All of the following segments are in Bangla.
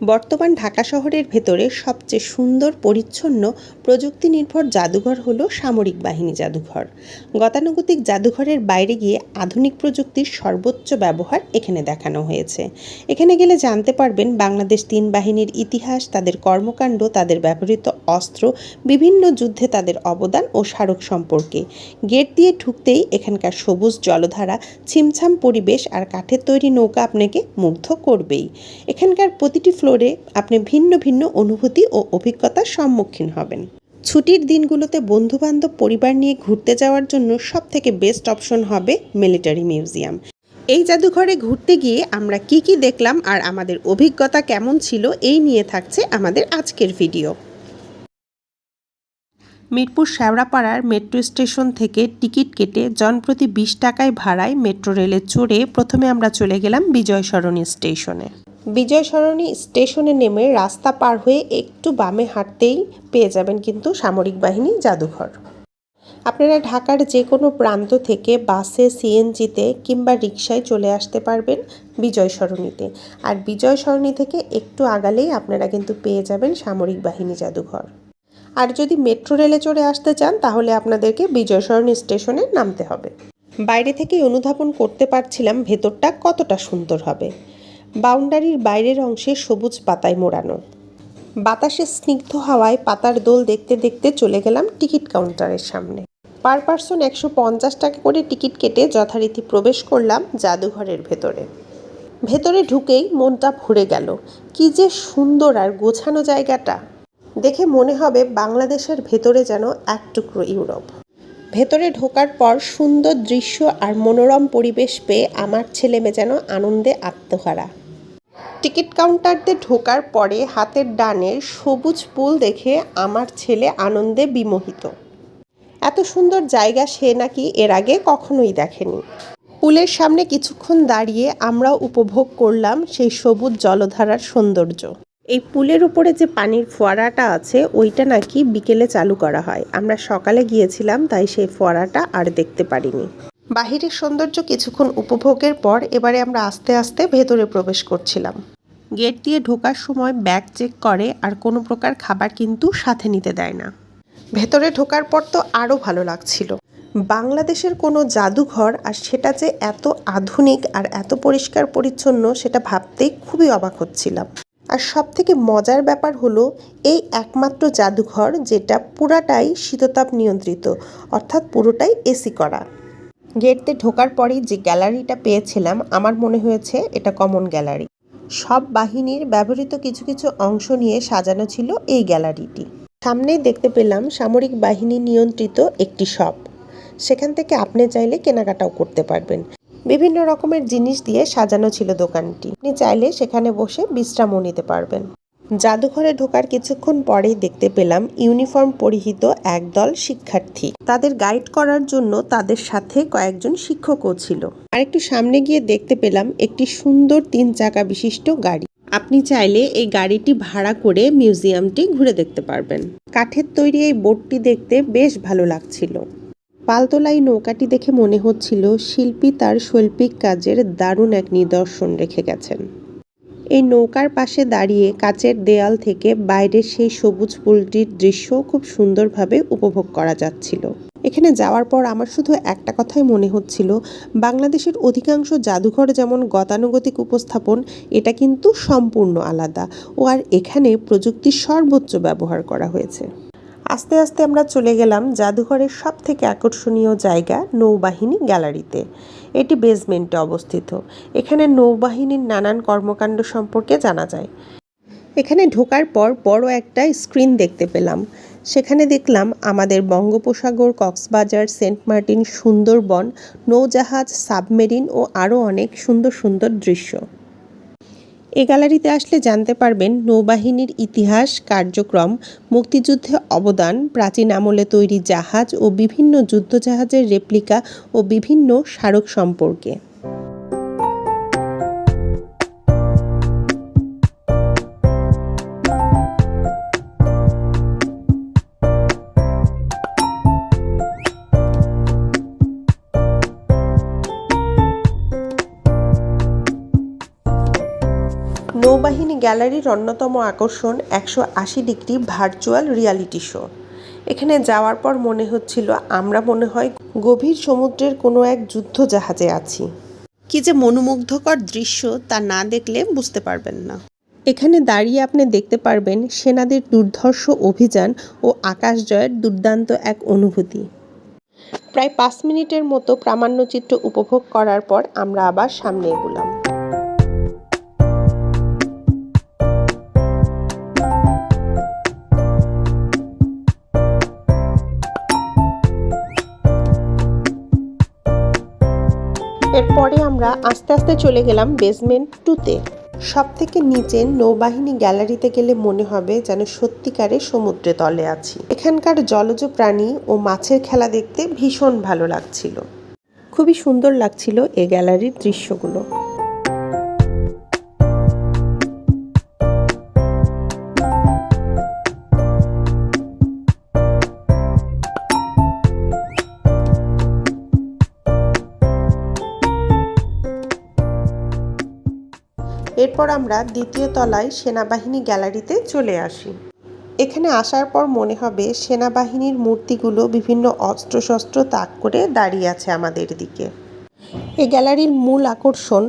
বর্তমান ঢাকা শহরের ভেতরে সবচেয়ে সুন্দর, পরিচ্ছন্ন প্রযুক্তি নির্ভর জাদুঘর হলো সামরিক বাহিনী জাদুঘর। গতানুগতিক জাদুঘরের বাইরে গিয়ে আধুনিক প্রযুক্তির সর্বোচ্চ ব্যবহার এখানে দেখানো হয়েছে। এখানে গেলে জানতে পারবেন বাংলাদেশ তিন বাহিনীর ইতিহাস, তাদের কর্মকাণ্ড, তাদের ব্যবহৃত অস্ত্র, বিভিন্ন যুদ্ধে তাদের অবদান ও স্মারক সম্পর্কে। গেট দিয়ে ঢুকতেই এখানকার সবুজ জলধারা, ছিমছাম পরিবেশ আর কাঠের তৈরি নৌকা আপনাকে মুগ্ধ করবেই। এখানকার প্রতিটি ফ্লোরে আপনি ভিন্ন ভিন্ন অনুভূতি ও অভিজ্ঞতার সম্মুখীন হবেন। ছুটির দিনগুলোতে বন্ধুবান্ধব পরিবার নিয়ে ঘুরতে যাওয়ার জন্য সব থেকে বেস্ট অপশন হবে মিলিটারি মিউজিয়াম। এই জাদুঘরে ঘুরতে গিয়ে আমরা কি কি দেখলাম আর আমাদের অভিজ্ঞতা কেমন ছিল এই নিয়ে থাকছে আমাদের আজকের ভিডিও। মিরপুর শ্যাওড়াপাড়ার মেট্রো স্টেশন থেকে টিকিট কেটে জনপ্রতি বিশ টাকায় ভাড়ায় মেট্রো রেলে চড়ে প্রথমে আমরা চলে গেলাম বিজয় সরণী স্টেশনে। বিজয় সরণী স্টেশনে নেমে রাস্তা পার হয়ে একটু বামে হাঁটতেই পেয়ে যাবেন কিন্তু সামরিক বাহিনী জাদুঘর। আপনারা ঢাকার যে কোনো প্রান্ত থেকে বাসে, সিএনজিতে কিংবা রিক্সায় চলে আসতে পারবেন বিজয় সরণিতে। আর বিজয় সরণি থেকে একটু আগালেই আপনারা কিন্তু পেয়ে যাবেন সামরিক বাহিনী জাদুঘর। আর যদি মেট্রো রেলে চড়ে আসতে চান, তাহলে আপনাদেরকে বিজয় সরণি স্টেশনে নামতে হবে। বাইরে থেকেই অনুধাবন করতে পারছিলাম ভেতরটা কতটা সুন্দর হবে। বাউন্ডারির বাইরের অংশে সবুজ পাতায় মোড়ানো। বাতাসে স্নিগ্ধ হাওয়ায় পাতার দোল দেখতে দেখতে চলে গেলাম টিকিট কাউন্টারের সামনে। পার পার্সন একশো পঞ্চাশ টাকা করে টিকিট কেটে যথারীতি প্রবেশ করলাম জাদুঘরের ভেতরে। ভেতরে ঢুকেই মনটা ভরে গেল, কি যে সুন্দর আর গোছানো জায়গাটা। দেখে মনে হবে বাংলাদেশের ভেতরে যেন এক টুকরো ইউরোপ। ভেতরে ঢোকার পর সুন্দর দৃশ্য আর মনোরম পরিবেশ পেয়ে আমার ছেলে মেয়ে যেন আনন্দে আত্মহারা। টিকিট কাউন্টারতে ঢোকার পরে হাতের ডানের সবুজ পুল দেখে আমার ছেলে আনন্দে বিমোহিত। এত সুন্দর জায়গা সে নাকি এর আগে কখনোই দেখেনি। পুলের সামনে কিছুক্ষণ দাঁড়িয়ে আমরাও উপভোগ করলাম সেই সবুজ জলধারার সৌন্দর্য। এই পুলের উপরে যে পানির ফোয়ারাটা আছে, ওইটা নাকি বিকেলে চালু করা হয়। আমরা সকালে গিয়েছিলাম, তাই সেই ফোয়ারাটা আর দেখতে পারিনি। বাহিরের সৌন্দর্য কিছুক্ষণ উপভোগের পর এবারে আমরা আস্তে আস্তে ভেতরে প্রবেশ করছিলাম। গেট দিয়ে ঢোকার সময় ব্যাগ চেক করে আর কোনো প্রকার খাবার কিন্তু সাথে নিতে দেয় না। ভেতরে ঢোকার পর তো আরও ভালো লাগছিল। বাংলাদেশের কোনো জাদুঘর আর সেটা যে এত আধুনিক আর এত পরিষ্কার পরিচ্ছন্ন সেটা ভাবতেই খুবই অবাক হচ্ছিলাম। আর সব থেকে মজার ব্যাপার হলো, এই একমাত্র জাদুঘর যেটা পুরাটাই শীততাপ নিয়ন্ত্রিত, অর্থাৎ পুরোটাই এসি করা। গেটতে ঢোকার পরেই যে গ্যালারিটা পেয়েছিলাম, আমার মনে হয়েছে এটা কমন গ্যালারি। সব বাহিনীর ব্যবহৃত কিছু কিছু অংশ নিয়ে সাজানো ছিল এই গ্যালারিটি। সামনেই দেখতে পেলাম সামরিক বাহিনী নিয়ন্ত্রিত একটি শপ। সেখান থেকে আপনি চাইলে কেনাকাটাও করতে পারবেন। বিভিন্ন রকমের জিনিস দিয়ে সাজানো ছিল দোকানটি। আপনি চাইলে সেখানে বসে বিশ্রামও নিতে পারবেন। জাদুঘরে ঢোকার কিছুক্ষণ পরেই দেখতে পেলাম ইউনিফর্ম পরিহিত একদল শিক্ষার্থী। তাদের গাইড করার জন্য তাদের সাথে কয়েকজন শিক্ষকও ছিল। আর একটু সামনে গিয়ে দেখতে পেলাম একটি সুন্দর তিন চাকা বিশিষ্ট গাড়ি। আপনি চাইলে এই গাড়িটি ভাড়া করে মিউজিয়ামটি ঘুরে দেখতে পারবেন। কাঠের তৈরি এই বোটটি দেখতে বেশ ভালো লাগছিল। পালতোলাই নৌকাটি দেখে মনে হচ্ছিল শিল্পী তার শৈল্পিক কাজের দারুণ এক নিদর্শন রেখে গেছেন। এই নৌকার পাশে দাঁড়িয়ে কাচের দেয়াল থেকে বাইরের সেই সবুজ পুলটির দৃশ্য খুব সুন্দরভাবে উপভোগ করা যাচ্ছিল। এখানে যাওয়ার পর আমার শুধু একটা কথাই মনে হচ্ছিল, বাংলাদেশের অধিকাংশ জাদুঘর যেমন গতানুগতিক উপস্থাপন, এটা কিন্তু সম্পূর্ণ আলাদা। ও আর এখানে প্রযুক্তির সর্বোচ্চ ব্যবহার করা হয়েছে। আস্তে আস্তে আমরা চলে গেলাম জাদুঘরের সব থেকে আকর্ষণীয় জায়গা নৌবাহিনী গ্যালারিতে। এটি বেসমেন্টে অবস্থিত। এখানে নৌবাহিনীর নানান কর্মকাণ্ড সম্পর্কে জানা যায়। এখানে ঢোকার পর বড় একটা স্ক্রিন দেখতে পেলাম। সেখানে দেখলাম আমাদের বঙ্গোপসাগর, কক্সবাজার, সেন্ট মার্টিন, সুন্দরবন, নৌজাহাজ, সাবমেরিন ও আরও অনেক সুন্দর সুন্দর দৃশ্য। এ গ্যালারিতে আসলে জানতে পারবেন নৌবাহিনীর ইতিহাস, কার্যক্রম, মুক্তিযুদ্ধে অবদান, প্রাচীন আমলে তৈরি জাহাজ ও বিভিন্ন যুদ্ধজাহাজের রেপ্লিকা ও বিভিন্ন স্মারক সম্পর্কে। নৌবাহিনী গ্যালারির অন্যতম আকর্ষণ একশো আশি ডিগ্রি ভার্চুয়াল রিয়ালিটি শো। এখানে যাওয়ার পর মনে হচ্ছিল আমরা মনে হয় গভীর সমুদ্রের কোনো এক যুদ্ধ জাহাজে আছি। কি যে মনোমুগ্ধকর দৃশ্য তা না দেখলে বুঝতে পারবেন না। এখানে দাঁড়িয়ে আপনি দেখতে পারবেন সেনাদের দুর্ধর্ষ অভিযান ও আকাশ জয়ের দুর্দান্ত এক অনুভূতি। প্রায় পাঁচ মিনিটের মতো প্রামাণ্যচিত্র উপভোগ করার পর আমরা আবার সামনে এগুলাম। এরপরে আমরা আস্তে আস্তে চলে গেলাম বেসমেন্ট টুতে সব থেকে নিচে নৌবাহিনী গ্যালারিতে গেলে মনে হবে যেন সত্যিকারে সমুদ্রে তলে আছি। এখানকার জলজ প্রাণী ও মাছের খেলা দেখতে ভীষণ ভালো লাগছিল। খুবই সুন্দর লাগছিল এ গ্যালারির দৃশ্যগুলো। এরপর আমরা দ্বিতীয় তলায় সেনাবাহিনী গ্যালারিতে চলে আসি। এখানে আসার পর মনে হবে সেনাবাহিনীর মূর্তিগুলো বিভিন্ন অস্ত্রশস্ত্র তাক করে দাঁড়িয়ে আছে আমাদের দিকে। এই গ্যালারির মূল আকর্ষণ,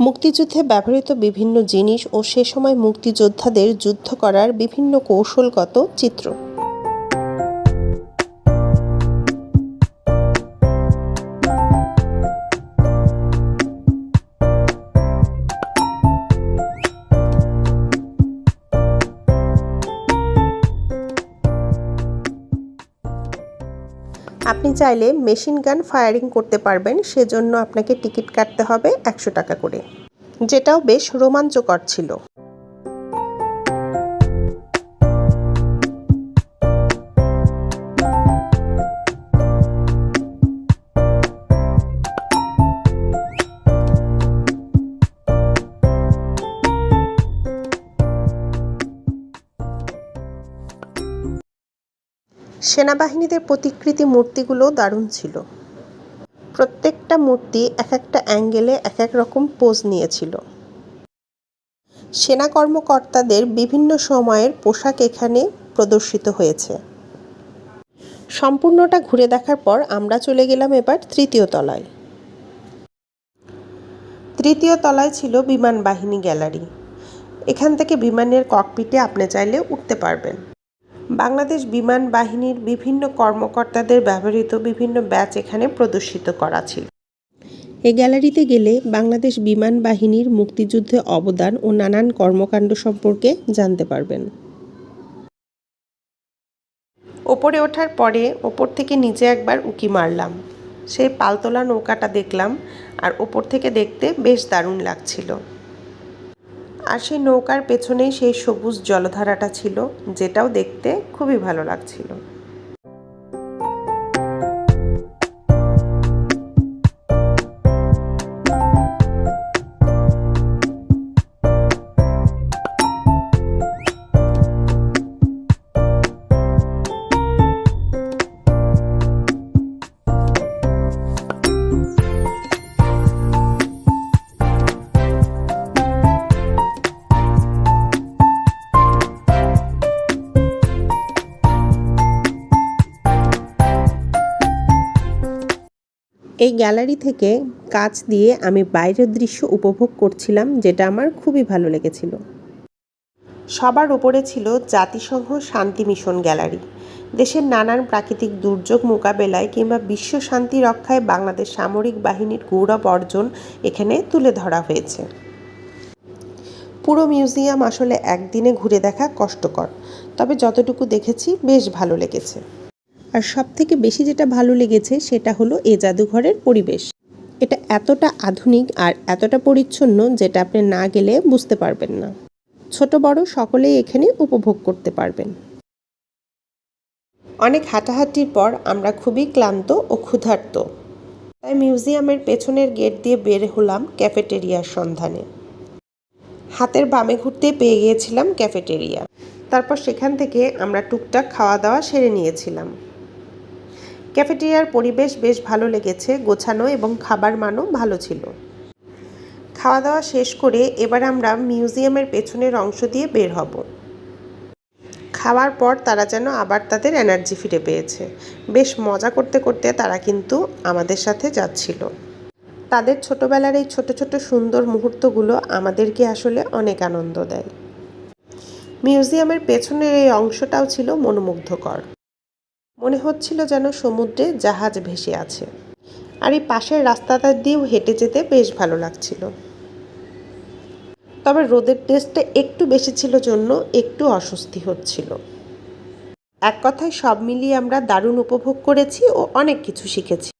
মুক্তিযুদ্ধে ব্যবহৃত বিভিন্ন জিনিস ও সে সময় মুক্তিযোদ্ধাদের যুদ্ধ করার বিভিন্ন কৌশলগত চিত্র। আপনি চাইলে মেশিন গান ফায়ারিং করতে পারবেন, সেজন্য আপনাকে টিকিট কাটতে হবে একশো টাকা করে। যেটাও বেশ রোমাঞ্চকর ছিল। সেনাবাহিনীদের প্রতিকৃতি মূর্তিগুলো দারুণ ছিল। প্রত্যেকটা মূর্তি এক একটা অ্যাঙ্গেলে এক এক রকম পোজ নিয়েছিল। সেনা কর্মকর্তাদের বিভিন্ন সময়ের পোশাক এখানে প্রদর্শিত হয়েছে। সম্পূর্ণটা ঘুরে দেখার পর আমরা চলে গেলাম এবার তৃতীয় তলায়। তৃতীয় তলায় ছিল বিমান বাহিনী গ্যালারি। এখান থেকে বিমানের ককপিটে আপনি চাইলে উঠতে পারবেন। বাংলাদেশ বিমান বাহিনীর বিভিন্ন কর্মকর্তাদের ব্যবহৃত বিভিন্ন ব্যাচ এখানে প্রদর্শিত করা ছিল। এ গ্যালারিতে গেলে বাংলাদেশ বিমান বাহিনীর মুক্তিযুদ্ধে অবদান ও নানান কর্মকাণ্ড সম্পর্কে জানতে পারবেন। ওপরে ওঠার পরে ওপর থেকে নিচে একবার উকি মারলাম। সেই পালতোলা নৌকাটা দেখলাম আর ওপর থেকে দেখতে বেশ দারুণ লাগছিল। আর সেই নৌকার পেছনেই সেই সবুজ জলধারাটা ছিল যেটাও দেখতে খুবই ভালো লাগছিল। এই গ্যালারি থেকে কাচ দিয়ে আমি বাইরের দৃশ্য উপভোগ করছিলাম, যেটা আমার খুবই ভালো লেগেছিল। সবার উপরে ছিল জাতিসংঘ শান্তি মিশন গ্যালারি। দেশের নানান প্রাকৃতিক দুর্যোগ মোকাবেলায় কিংবা বিশ্ব শান্তি রক্ষায় বাংলাদেশ সামরিক বাহিনীর গৌরব অর্জন এখানে তুলে ধরা হয়েছে। পুরো মিউজিয়াম আসলে একদিনে ঘুরে দেখা কষ্টকর, তবে যতটুকু দেখেছি বেশ ভালো লেগেছে। আর সব থেকে বেশি যেটা ভালো লেগেছে সেটা হলো এ জাদুঘরের পরিবেশ। এটা এতটা আধুনিক আর এতটা পরিচ্ছন্ন যেটা আপনি না গেলে বুঝতে পারবেন না। ছোট বড় সকলেই এখানে উপভোগ করতে পারবেন। অনেক হাঁটাহাঁটির পর আমরা খুবই ক্লান্ত ও ক্ষুধার্ত। তাই মিউজিয়ামের পেছনের গেট দিয়ে বের হলাম ক্যাফেটেরিয়ার সন্ধানে। হাতের বামে ঘুরতে পেয়ে গিয়েছিলাম ক্যাফেটেরিয়া। তারপর সেখান থেকে আমরা টুকটাক খাওয়া দাওয়া সেরে নিয়েছিলাম। ক্যাফেটেরিয়ার পরিবেশ বেশ ভালো লেগেছে, গোছানো এবং খাবার মানও ভালো ছিল। খাওয়া দাওয়া শেষ করে এবার আমরা মিউজিয়ামের পেছনের অংশ দিয়ে বের হব। খাওয়ার পর তারা যেন আবার তাদের এনার্জি ফিরে পেয়েছে। বেশ মজা করতে করতে তারা কিন্তু আমাদের সাথে যাচ্ছিল। তাদের ছোটবেলার এই ছোট ছোট সুন্দর মুহূর্তগুলো আমাদেরকে আসলে অনেক আনন্দ দেয়। মিউজিয়ামের পেছনের এই অংশটাও ছিল মনোমুগ্ধকর। মনে হচ্ছিল যেন সমুদ্রে জাহাজ ভেসে আছে। আর এই পাশের রাস্তাটা দিয়েও হেঁটে যেতে বেশ ভালো লাগছিল। তবে রোদের টেস্টটা একটু বেশি ছিল জন্য একটু অস্বস্তি হচ্ছিল। এক কথায় সব মিলিয়ে আমরা দারুণ উপভোগ করেছি ও অনেক কিছু শিখেছি।